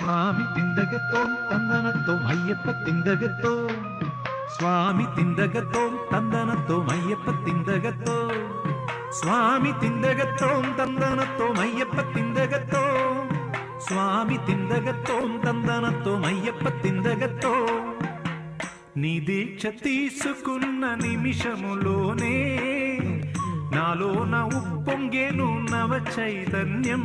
స్వామి తిందగతో తందనతో అయ్యప్ప తిందగతో స్వామి తిందగతో తందనతో అయ్యప్ప తిందగతో స్వామి తిందగతో తందనతో అయ్యప్ప తిందగతో స్వామి తిందగతో తందనతో అయ్యప్ప తిందగతో నీ దీక్ష తీసుకున్న నిమిషములోనే నాలోన ఉప్పొంగేను నవ చైతన్యం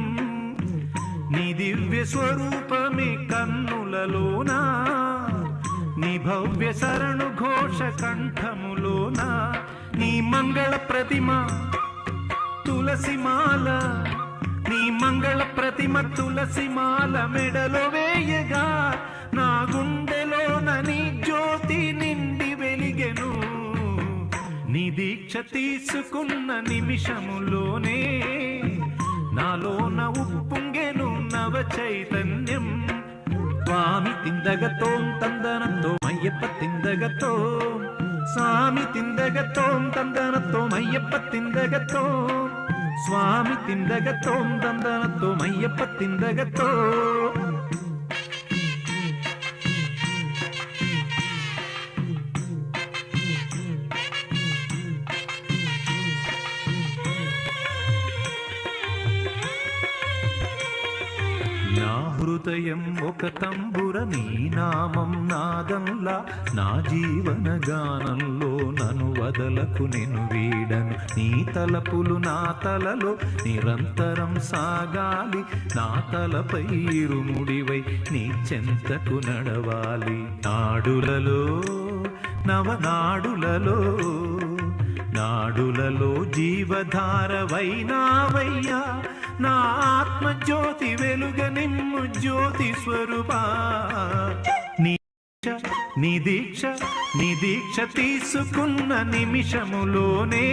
నీ దివ్య స్వరూపమే కన్నులలోనా? నీ భవ్య శరణు ఘోష కంఠములోనా? నీ మంగళ ప్రతిమ తులసిమాల నీ మంగళ ప్రతిమ తులసిమాల మెడలో వేయగా నా గుండెలోన నీ జ్యోతి నిండి వెలిగెను. నీ దీక్ష తీసుకున్న నిమిషములోనే నాలోన ఉప్పొంగెను. నవ చైతన్యం స్వామి తిందగతో తందనతో అయ్యప్ప తిందగతో స్వామి తిందగతో తందనతో అయ్యప్ప తిందగతో స్వామి తిందగతో తందనతో అయ్యప్ప తిందగతో హృదయం ఒక తంబుర నీ నామం నాదంలా నా జీవన గానంలో నను వదలకు నేను వీడను. నీ తలపులు నా తలలో నిరంతరం సాగాలి నా తలపై ఇరుముడివై నీ చెంతకు నడవాలి. నాడులలో నవనాడులలో నాడులలో జీవధారవైనావయ్యా నా ఆత్మజ్యోతి వెలుగ నిమ్ము జ్యోతి స్వరూపా. నీ నీ దీక్ష నీ దీక్ష తీసుకున్న నిమిషములోనే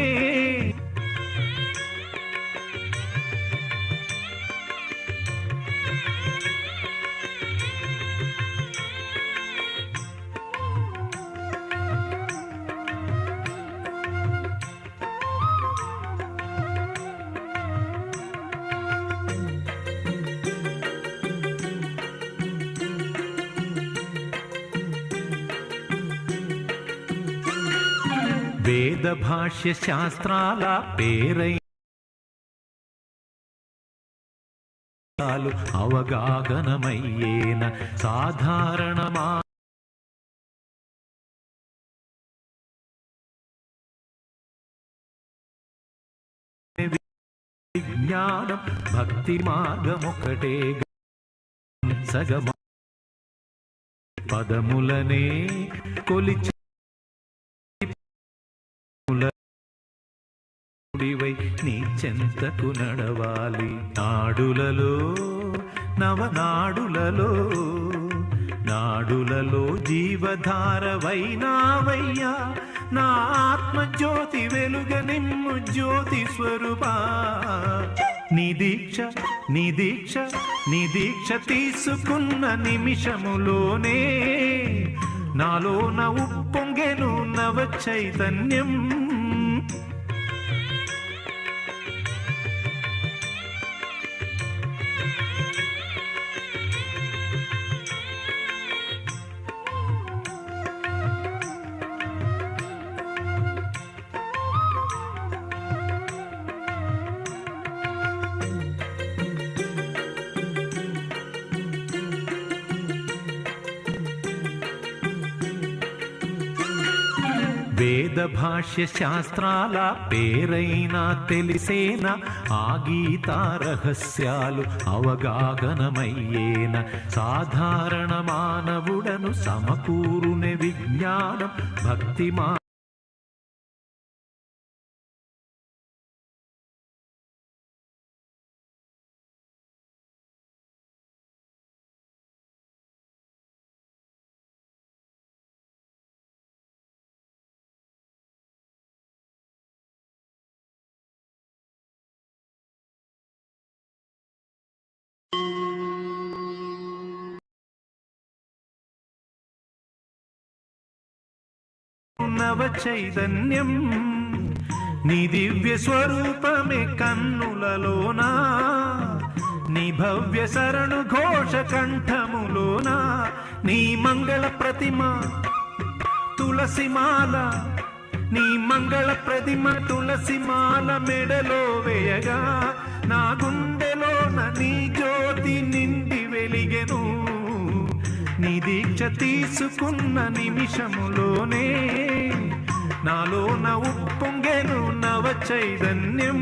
వేద భాష్య శాస్త్రాల పేరై అవగాహనమయ్యేన సాధారణమా విజ్ఞానం భక్తి మార్గమొకటే సగమ పదములనే కొలిచి ముడివై నీ చెంతకు నడవాలి. నాడులలో నవనాడులలో నాడులలో జీవధారవైనావయ్యా. నా ఆత్మజ్యోతి వెలుగ నిమ్ము జ్యోతి స్వరూపా. నిదీక్ష నిదీక్ష నిదీక్ష తీసుకున్న నిమిషములోనే నాలోన ఉప్పొంగెను నవ చైతన్యం వేద భాష్య శాస్త్రాల పేరైనా తెలిసేన? ఆ గీత రహస్యాలు అవగాహనమయ్యేన? సాధారణ మానవుడను సమకూరుని విజ్ఞానం భక్తి నవ చైతన్యం నీ దివ్య స్వరూపమే కన్నులలోనా? నీ భవ్య శరణు ఘోష కంఠములోనా? నీ మంగళ ప్రతిమ తులసిమాల నీ మంగళ ప్రతిమ తులసిమాల మెడలో వేయగా నా గుండెలోన నీ దీక్ష తీసుకున్న నిమిషములోనే నాలోన ఉప్పొంగెను నవ చైతన్యం.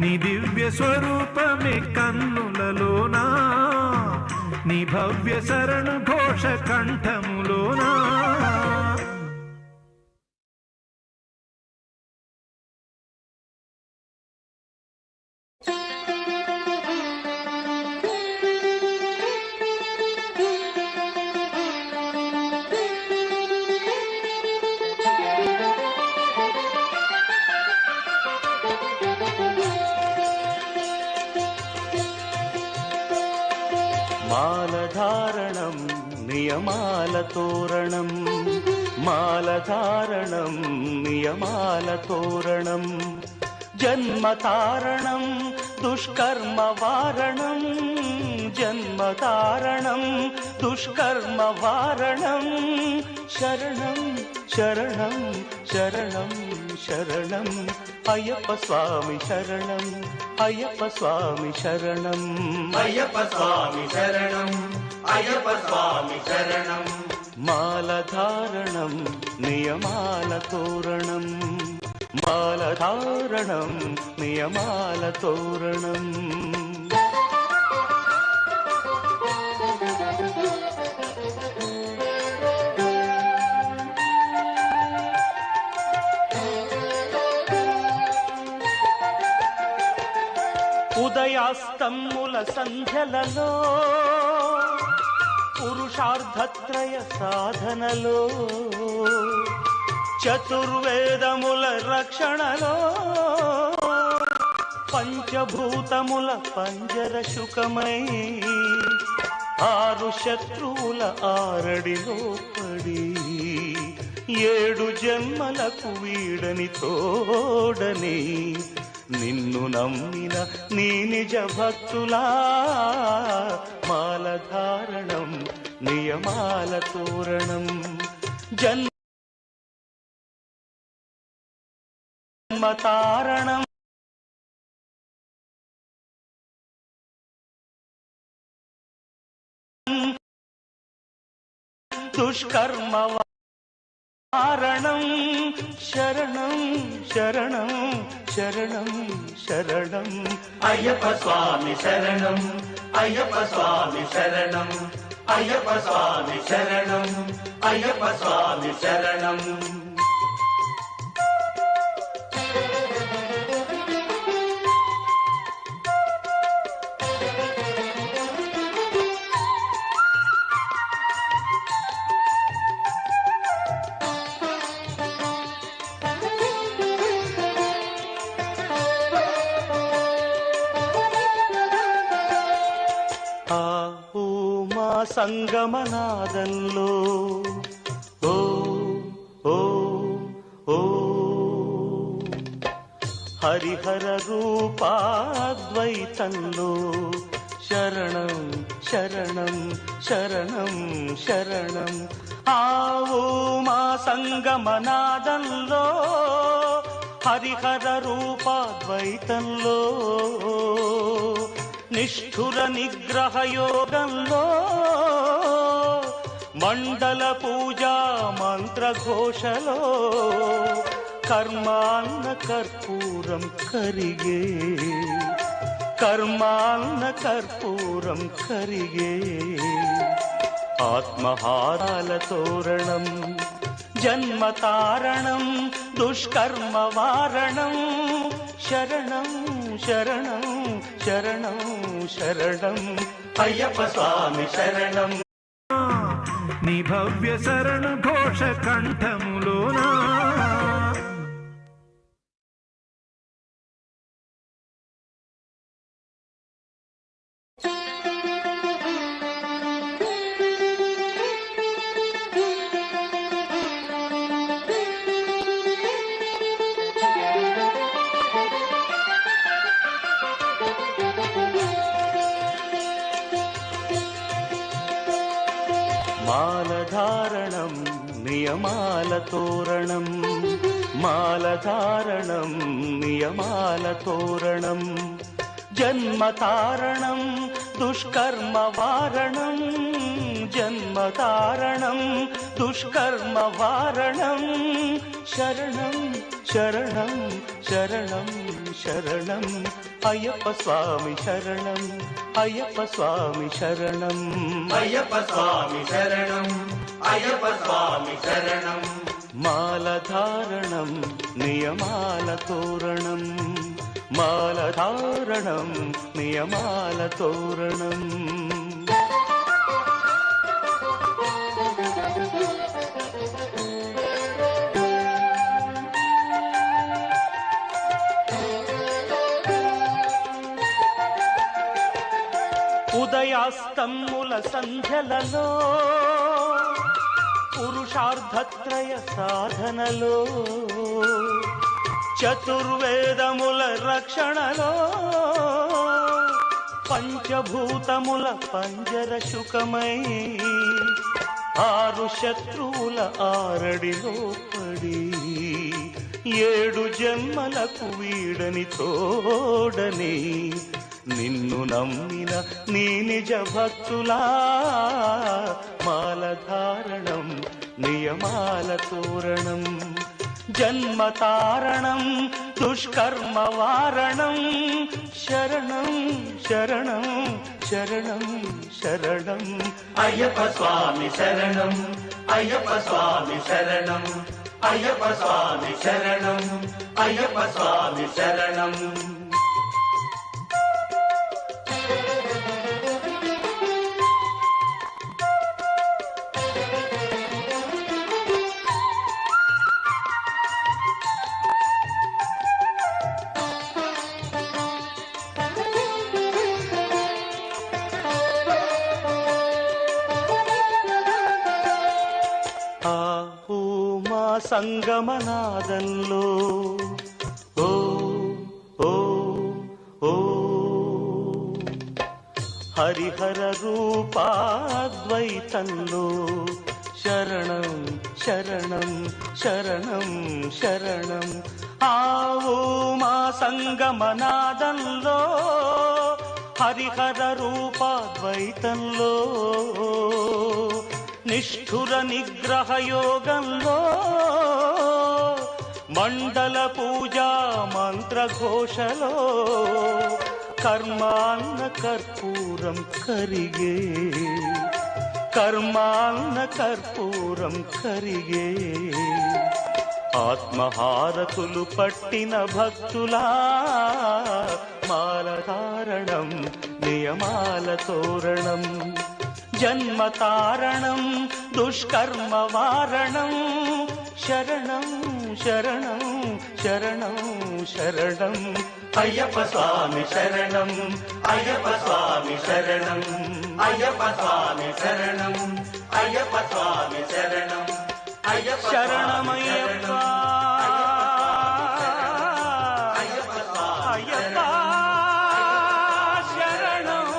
నీ దివ్య స్వరూపమే కన్నులలోనా నీ భవ్య శరణు ఘోష కంఠములోనా. यमालतोरणं मालतारणं नियमालतोरणं जन्मतारणं दुष्कर्मवारणं जन्मतारणं दुष्कर्मवारणं शरणं शरणं शरणं शरणम् अय्यप्पस्वामि शरणम् अय्यप्पस्वामि शरणम्। अय्यप्पस्वामि शरणम्। అయ్యప్ప స్వామి శరణం అయ్యప్ప స్వామి శరణం అయ్యప్ప స్వామి శరణం మాలధారణం నియమాల తోరణం మాలధారణం నియమాల తోరణం ఉదయాస్తమ్ముల సంధ్యలలో పురుషార్థత్రయ సాధనలో చతుర్వేదముల రక్షణలో పంచభూతముల పంజర శుకమై ఆరు శత్రువుల ఆరడిలో పడి ఏడు జన్మలకు వీడని తోడని నిన్ను నమ్మిన నీ నిజ భక్తులా మాలధారణం నియమాల తోరణం జన్మతారణం దుష్కర్మ వారణం శరణం శరణం శరణం శరణం అయ్యప్ప స్వామి శరణం అయ్యప్ప స్వామి శరణం అయ్యప్ప స్వామి శరణం అయ్యప్ప స్వామి శరణం. సంగమనాదంలో ఓ ఓ ఓ. హరిహర రూపాద్వైతంలో. శరణం శరణం శరణం శరణం. ఆవో మా సంగమనాదంలో హరిహర రూపాద్వైతంలో. నిష్ఠుర నిగ్రహ యోగంలో మండల పూజా మంత్రఘోషలో కర్మాన్న కర్పూరం కరిగే కర్మాన్న కర్పూరం కరిగే. ఆత్మహారాల తోరణం जन्मतारणं दुष्कर्मवारणं शरणं शरणं शरणं शरणम् अय्यपस्वामि शरणं। निभव्य शरणघोषकण्ठमुलोना नियमालतोरणम् जन्मतारणं दुष्कर्मवारणम् जन्म तारणम् दुष्कर्मवारणम् शरणं शरणं शरणं शरणम् अय्यप्पस्वामि शरणम् अय्यप्पस्वामि शरणम् अय्यप्पस्वामि शरणम् अय्यप्पस्वामि शरणम् శరణం అయ్యప్ప స్వామి శరణం అయ్యప్ప స్వామి శరణం మాలధారణం నియమాల తోరణం మాలధారణం నియమాల తోరణం ఉదయాస్తమ్ముల సంధ్యలలో పురుషార్థత్రయ సాధనలో చతుర్వేదముల రక్షణలో పంచభూతముల పంజర శుకమై ఆరు శత్రువుల ఆరడిలో పడి ఏడు జన్మలకు వీడని తోడని నిన్ను నమ్మిన నీ నిజ భక్తులా మాలధారణం नियमालतोरणम् जन्मतारणं दुष्कर्मवारणं शरणं शरणं शरणं शरणम् अय्यपस्वामि शरणम् अय्यपस्वामि शरणम् अय्यपस्वामि शरणम् अय्यप स्वामि शरणम् సంగమనాదంలో ఓ ఓ ఓ. హరిహర రూపాద్వైతంలో. శరణం శరణం శరణం శరణం. ఆవో మా సంగమనాదంలో హరిహర రూపాద్వైతంలో. నిష్ఠుర నిగ్రహ యోగంలో మండల పూజా మంత్రఘోషలో కర్మాన్న కర్పూరం కరిగే. కర్మాన్న కర్పూరం కరిగే. ఆత్మహారతులు పట్టిన భక్తులా మాల మాలధారణం నియమాల తోరణం. జన్మ తారణం దుష్కర్మ వారణం శరణం शरणं शरणं शरणम् अय्यप्प स्वामि शरणम् अय्यप्प स्वामि शरणम् अय्यप्प स्वामि शरणम् अय्यप्प स्वामि शरणम् अयप्शरणमय्यप्तायपसायता शरणय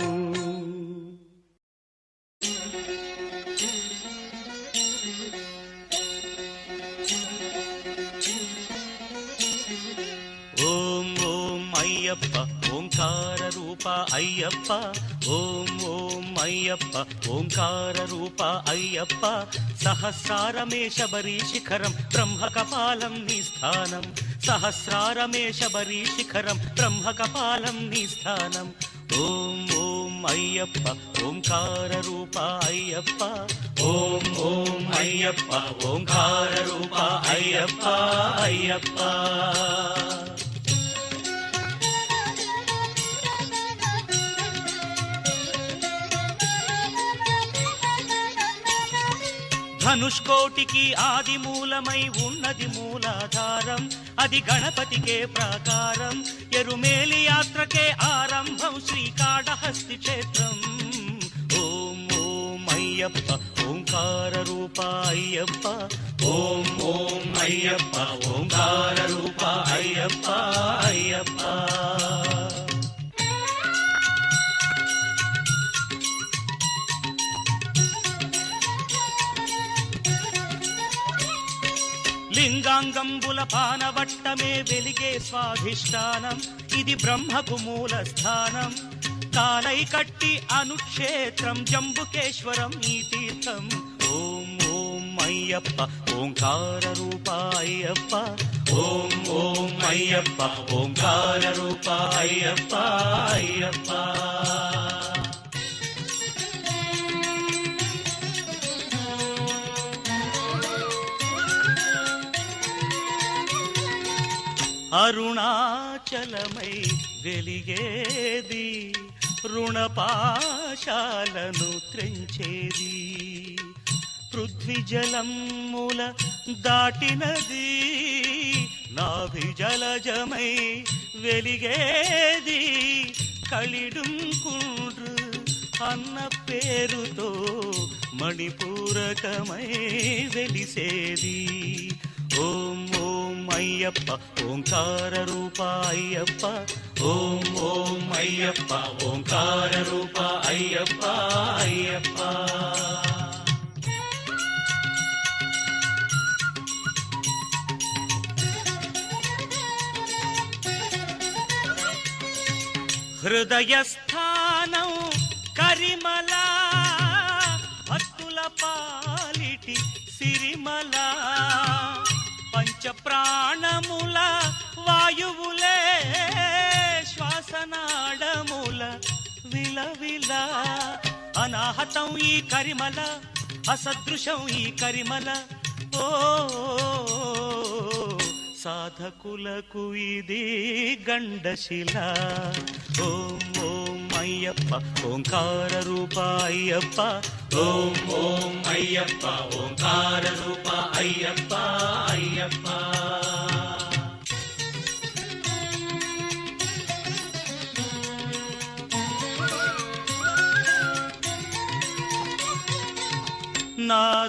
ఓంకార రూప అయ్యప్ప ఓం ఓం అయ్యప్ప ఓంకార రూప అయ్యప్ప సహస్రారమే శబరి శిఖరం బ్రహ్మ కపాలం నీ స్థానం సహస్రారమే శబరి శిఖరం బ్రహ్మ కపాలం నీ స్థానం. ఓం ఓం అయ్యప్ప ఓంకార రూప అయ్యప్ప ఓం ఓం అయ్యప్ప ఓంకార రూప అయ్యప్ప అయ్యప్ప. ధనుష్కోటికి ఆది మూలమై ఉన్నది మూలాధారం. అది గణపతికే ప్రాకారం. ఎరుమేలి యాత్రకే ఆరంభం శ్రీకాళహస్తి క్షేత్రం. ఓం ఓం అయ్యప్ప ఓంకార రూప అయ్యప్ప. ఓం ఓం అయ్యప్ప ఓంకార రూప అయ్యప్ప అయ్యప్ప. లింగాంగంబుల పానవట్టమే వెలిగే స్వాధిష్టానం. ఇది బ్రహ్మకు మూల స్థానం కాలై కట్టి అనుక్షేత్రం జంబుకేశ్వరం ఈ తీర్థం. ఓం ఓం అయ్యప్ప ఓంకార రూప అయ్యప్ప ఓం ఓం అయ్యప్ప ఓంకార రూప అయ్యప్ప అయ్యప్ప. అరుణాచలమై వెలిగేది రుణపాశాలను త్రెంచేది. పృథ్వీ జలముల దాటినది నాభిజలజమై వెలిగేది. వెలిగేది కలిడుంకుండ్రు అన్న పేరుతో మణిపూరకమై వెలిసేది. ఓం ఓం అయ్యప్ప ఓంకార రూప అయ్యప్ప ఓం ఓం అయ్యప్ప ఓంకార రూప అయ్యప్ప అయ్యప్ప హృదయస్థానం కరిమల పంచ ప్రాణముల వాయువులే శ్వాసనాడముల విలవిల. అనాహతం ఈ కరిమల అసదృశం ఈ కరిమల. ఓ సాధకులకు ఇది గండశిల. ఓం ఓం. అయ్యప్ప ఓంకార రూప అయ్యప్ప ఓం ఓం అయ్యప్ప ఓంకార రూప అయ్యప్ప అయ్యప్ప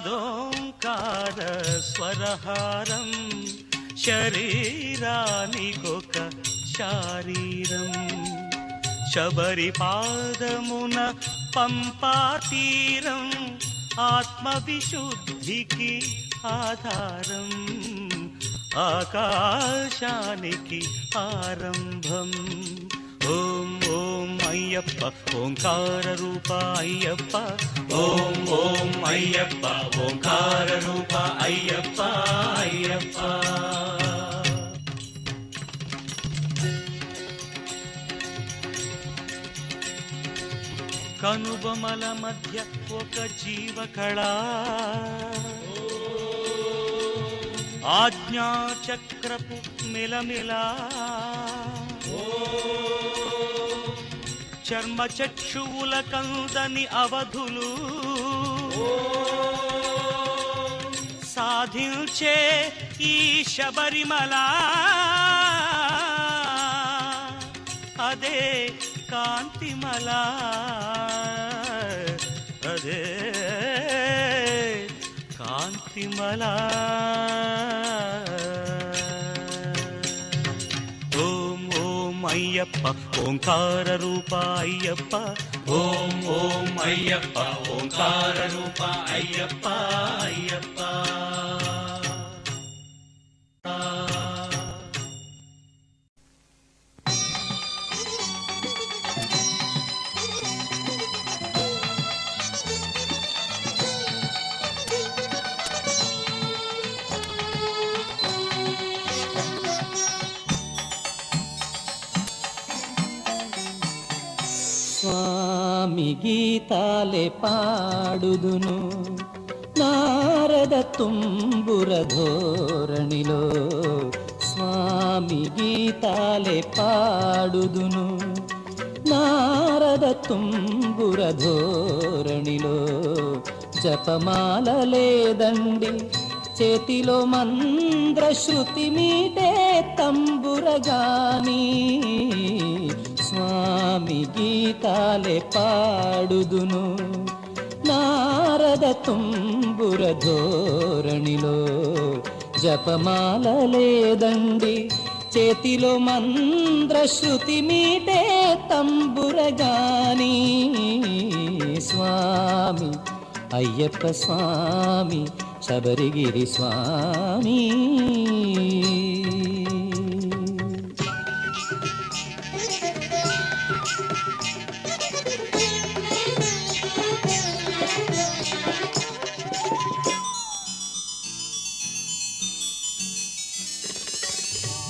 నాదోంకార స్వరహారం శరీరానికొక శారీరం శబరి పాదమున పంపాతీరం ఆత్మవిశుద్ధికి ఆధారం ఆకాశానికి ఆరంభం. ఓం ఓం అయ్యప్ప ఓంకార రూప అయ్యప్ప. ఓం ఓం అయ్యప్ప ఓంకార రూప అయ్యప్ప అయ్యప్ప. కనుబొమల మధ్య ఒక జీవకళ. ఆజ్ఞాచక్రపు మిలమిలా. చర్మ చక్షువుల కందని అవధులు. సాధించే ఈ శబరిమల. అదే కాంతిమల అదే కాంతిమల ఓం ఓం అయ్యప్ప ఓంకార రూప అయ్యప్ప ఓం ఓం అయ్యప్ప ఓంకార రూప అయ్యప్ప అయ్యప్ప గీతాలే పాడుదును. నారద తుంబుర ధోరణిలో స్వామి గీతాలే పాడుదును. నారద తుంబుర ధోరణిలో జపమాల లేదండి. చేతిలో మంద్ర శృతి మీటే తంబురగాని స్వామి గీతాలే పాడుదును. నారద తుంబుర ధోరణిలో జపమాల లేదండి. చేతిలో మంద్ర శృతి మీటే తంబురగాని స్వామి అయ్యప్ప స్వామి శబరిగిరి స్వామి.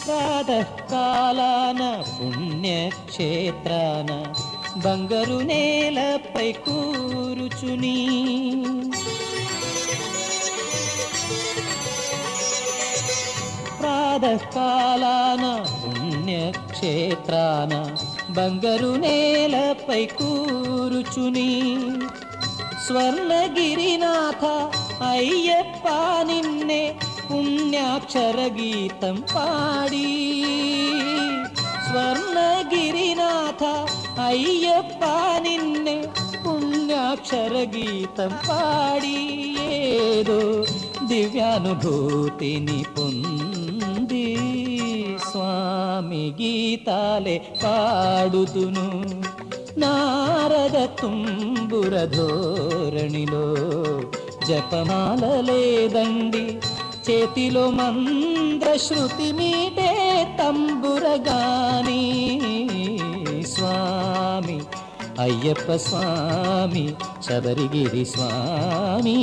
ప్రాతకాలాన పుణ్యక్షేత్రాన బంగారు నేలపై కూరుచుని. ప్రాతకాలాన పుణ్యక్షేత్రాన బంగారు నేలపై కూరుచుని. స్వర్ణగిరినాథ అయ్యప్ప నిన్నే పుణ్యాక్షర గీతం పాడి. స్వర్ణగిరినాథ అయ్యప్ప నిన్నే పుణ్యాక్షర గీతం పాడి. ఏదో దివ్యానుభూతిని పొంది స్వామి గీతాలే పాడుతును. నారద తుంబుర ధోరణిలో జపమాల లేదండి. చేతిలో మంద్రశ్రుతి మీటే తంబురగాని స్వామి అయ్యప్ప స్వామి శబరిగిరి స్వామి.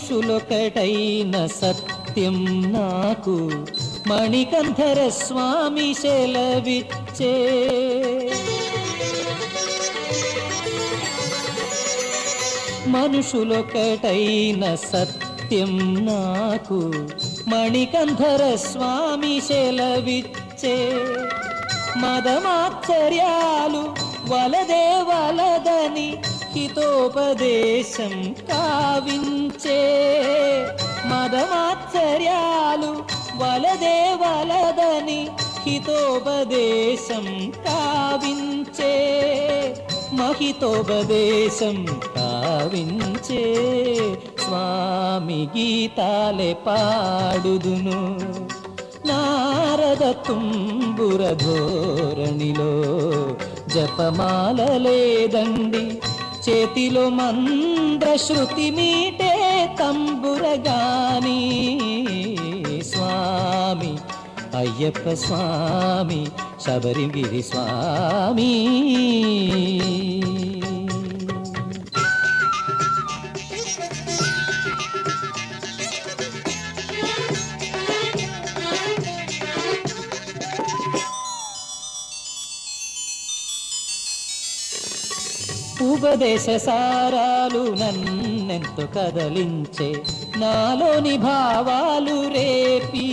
మనుషులొకటైన సత్యం నాకు మణికంధర స్వామి సెలవిచ్చే మనుషులొకటైన సత్యం నాకు మణికంధర స్వామి సెలవిచ్చే మదమాశ్చర్యాలు వలదే వలదని హితోపదేశం కావించే మదమాశ్చర్యాలు వలదే వలదని హితోపదేశం కావించే మహితోపదేశం కావించే స్వామి గీతాలే పాడుదును. నారద తుంబుర ధోరణిలో జపమాల లేదండి. చేతిలో మంద్రశ్రుతి మీటే తంబురగాని స్వామి అయ్యప్ప స్వామి శబరిగిరి స్వామి. ఉపదేశ సారాలు నన్నెంతో కదలించే. నాలోని భావాలు రేపీ